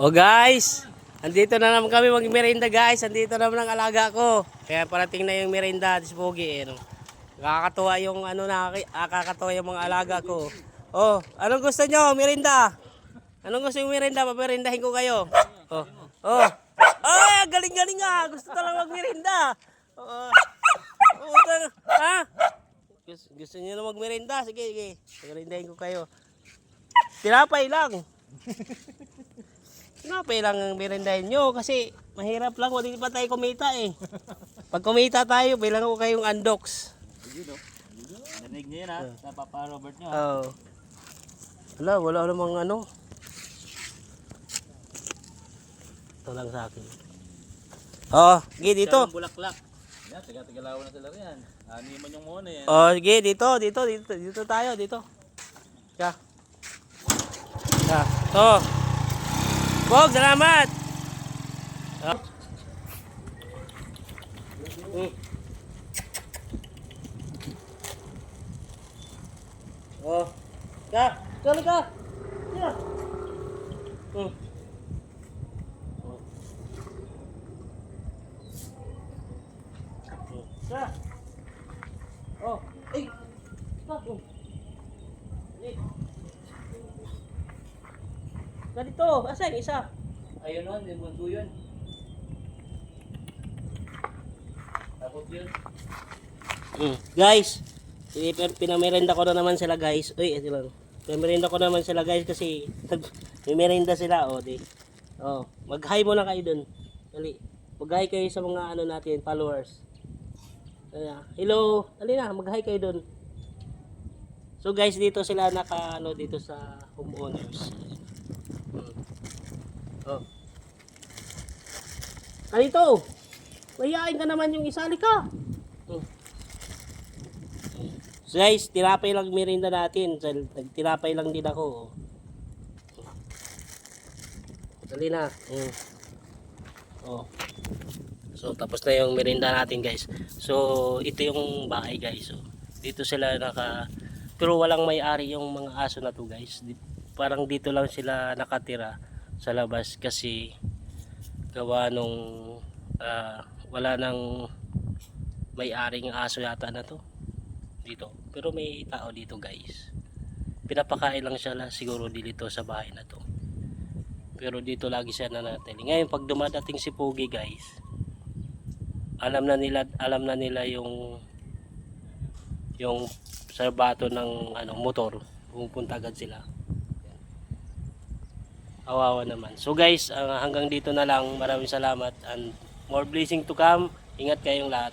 O guys, andito na naman kami mag-merienda guys. Andito naman ang alaga ko. Kaya parating na yung merienda si Pogi. Eh, no? Nakakatuwa yung ano na, ah, kakatuwa yung mga alaga ko. Oh, anong gusto nyo? Merienda? Anong gusto yung merienda? Paparindahin ko kayo. Oh, oh. Ay, galing-galing nga. Gusto talaga mag-merienda. Oh, oh, tal- ha? Gusto, gusto nyo na mag-merienda? Sige, sige. Merindahin ko kayo. Tinapay lang. Tinapay lang ang merindahin nyo kasi mahirap lang. Hindi pa tayo kumita eh. Pag kumita tayo, bilang ko kayong undox. Ayun o. Narinig niyo yun ha, sa Papa Robert niyo ha. Oo. wala, wala namang ano. Ito lang sa akin. Oh, sige dito. Ang bulaklak. Yan, taga-tagalawan na sila riyan. Ani man yung muna yan. Oh, sige dito, dito, dito, dito tayo, dito. Siya. To. Wag, salamat. Oh. Mm. Oh. Siya. Siya, ka. Siya. Mm. Siya. Oh, ay. Stop. Oh. Ganito, asa yung isa? Ayun o, yung bunso yun. Tapos yun. Mm. Guys, eh, pin- pinamerenda ko na naman sila guys. Uy, ito lang. Pinamerenda ko naman sila guys kasi nag- may merenda sila. O, di. Oh, mag-hi muna kayo dun. Dali. Mag-hi kayo sa mga ano natin, followers. Ayan. Hello. Dali na, mag-hi kayo dun. So guys, dito sila naka ano dito sa homeowners. Hmm. Oh. Kalito. Mayayain ka naman yung isali ka. Hmm. So guys, tinapay lang merinda natin. Dahil Tinapay lang din ako. oh. Dali na. Mm. Oh. So tapos na yung merinda natin guys. So ito yung bahay guys. So, dito sila naka pero walang may-ari yung mga aso na to guys. Parang dito lang sila nakatira sa labas kasi gawa nung ah, wala nang may-aring aso yata na to dito. Pero may tao dito guys. Pinapakain lang siya lang siguro dito sa bahay na to. Pero dito lagi siya nanatili. Ngayon pag dumadating si Pogi guys, alam na nila alam na nila yung yung sarbato ng ano motor pupunta agad sila awawa naman. So guys ah, hanggang dito na lang. Maraming salamat and more blessing to come. Ingat kayong lahat